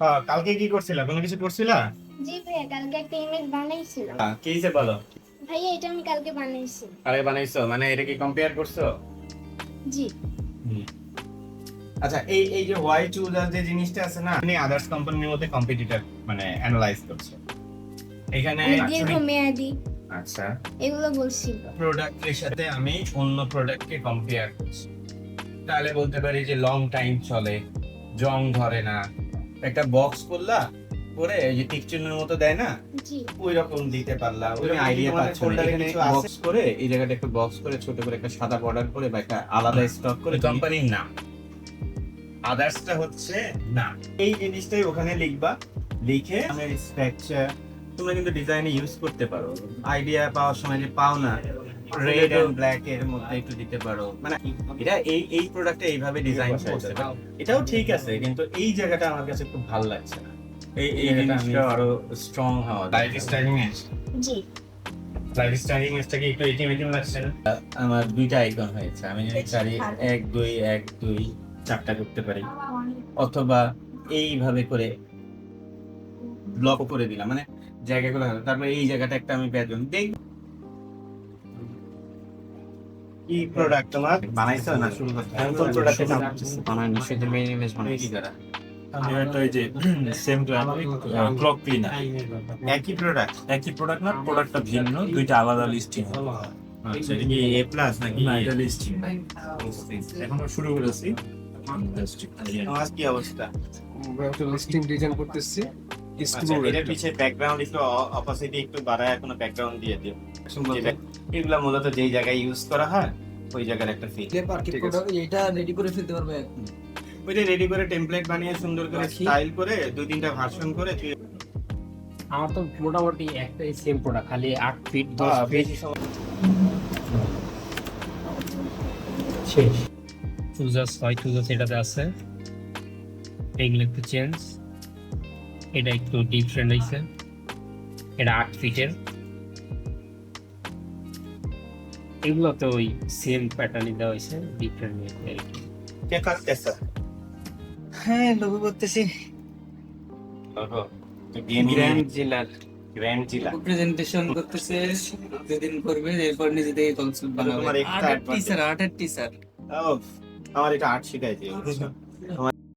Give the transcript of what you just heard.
হ্যাঁ, কালকে কি করছিলা? কোনো কিছু করছিলা? জি ভাইয়া কালকে একটা ইমেজ বানাইছিলাম। কি হিসেবে বলো? ভাইয়া এটা আমি কালকে বানাইছি। আরে বানাইছো? মানে এটা কি কম্পেয়ার করছ? জি। আচ্ছা এই এই যে হোয়াইট ইউজার যে জিনিসটা আছে না আপনি আদার্স কোম্পানির মধ্যে কম্পিটিটর মানে অ্যানালাইজ করছে। এখানে দীর্ঘ মেয়াদি আচ্ছা। এগুলো বলছিল। প্রোডাক্টের সাথে আমি অন্য প্রোডাক্টকে কম্পেয়ার করছি। তাহলে বলতে পারি যে লং টাইম চলে জং ধরে না একটা বক্স করলা করে এই যে টিকচুনের মতো দেয় না? জি। ওই রকম দিতে পারলা। তুমি আইডিয়া পাচ্ছ এখানে বক্স করে এই জায়গাটা একটা বক্স করে ছোট করে একটা সাদা বর্ডার করে বা একটা আলাদা স্টক করে কোম্পানির নাম। আদার্সটা হচ্ছে না। এই জিনিসটাই ওখানে লিখবা। লিখে আমি স্ট্রাকচার তোমরা কিন্তু ডিজাইনে ইউজ করতে পারো। আইডিয়া পাওয়ার সময় যে পাও না রেড এন্ড ব্ল্যাক এর মধ্যে একটু দিতে পারো। মানে এটা এই এই প্রোডাক্টটা এইভাবে ডিজাইন করছে। এটাও ঠিক আছে কিন্তু এই জায়গাটা আমার কাছে খুব ভালো লাগছে না। এই এই জিনিসটা আরও স্ট্রং হওয়া লাইট স্টাইলিং এর জি। লাইট স্টাইলিং এরটা কি একটু এটিএম এটিএম লাগছে না? আমার দুইটা আইকন হয়েছে। আমি যদি চারি এক দুই এক দুই চারটা করতে পারি। অথবা এইভাবে করে ব্লক করে দিলাম। মানে জায়গাগুলো। তারপরে এই জায়গাটা একটা আমি বেদন দেখ কি প্রোডাক্ট তোমার? বানাইছো না শুরু করতে কোন প্রোডাক্টের নাম বানায় না সেটা ইমেজ বানাই করা আমি হয়তো এই যে সেম ক্লক ক্লিনার একই প্রোডাক্ট একই প্রোডাক্ট না প্রোডাক্টটা ভিন্ন দুইটা আলাদা লিস্টিং আচ্ছা এটা কি এ প্লাস নাকি? না এটা লিস্টিং এখনও শুরু করেছি। আমার কি অবস্থা? একটা লিস্টিং ডিজাইন করতেছি। এটার পিছে ব্যাকগ্রাউন্ড একটু অপোসিটি একটু বাড়ায় কোনো ব্যাকগ্রাউন্ড দিয়ে দিও। যেটা মূলত যেই জায়গায় ইউজ করা হয় ওই জায়গার একটা ফিল আছে। এটা রেডি করে ফেলতে পারবে ওইটা রেডি করে টেমপ্লেট বানিয়ে সুন্দর করে স্টাইল করে দুই তিনটা ভার্সন করে আমার তো মোটামুটি একটাই সেম প্রোডাক্ট খালি আট ফিট দশ শেষ। চুজাস হয় এটাতে আছে। এগুলো একটু চেঞ্জ এটা একটু ডিফারেন্ট হয়েছে এটা আট ফিটের এগুলো তো ওই সেম প্যাটার্নই দেওয়া হয়েছে ডিফারেন্ট আর কি। হ্যাঁ লোগো করতেছি। গ্র্যান্ড জিলার। গ্র্যান্ড জিলা। প্রেজেন্টেশন করতেছে দুদিন করবে এরপর নিজে থেকে কনসেপ্ট বানাবে। তোমার extra আর্টের টিচার আর্টের টিচার আমার এটা আর্ট শিখাইছে বুঝছ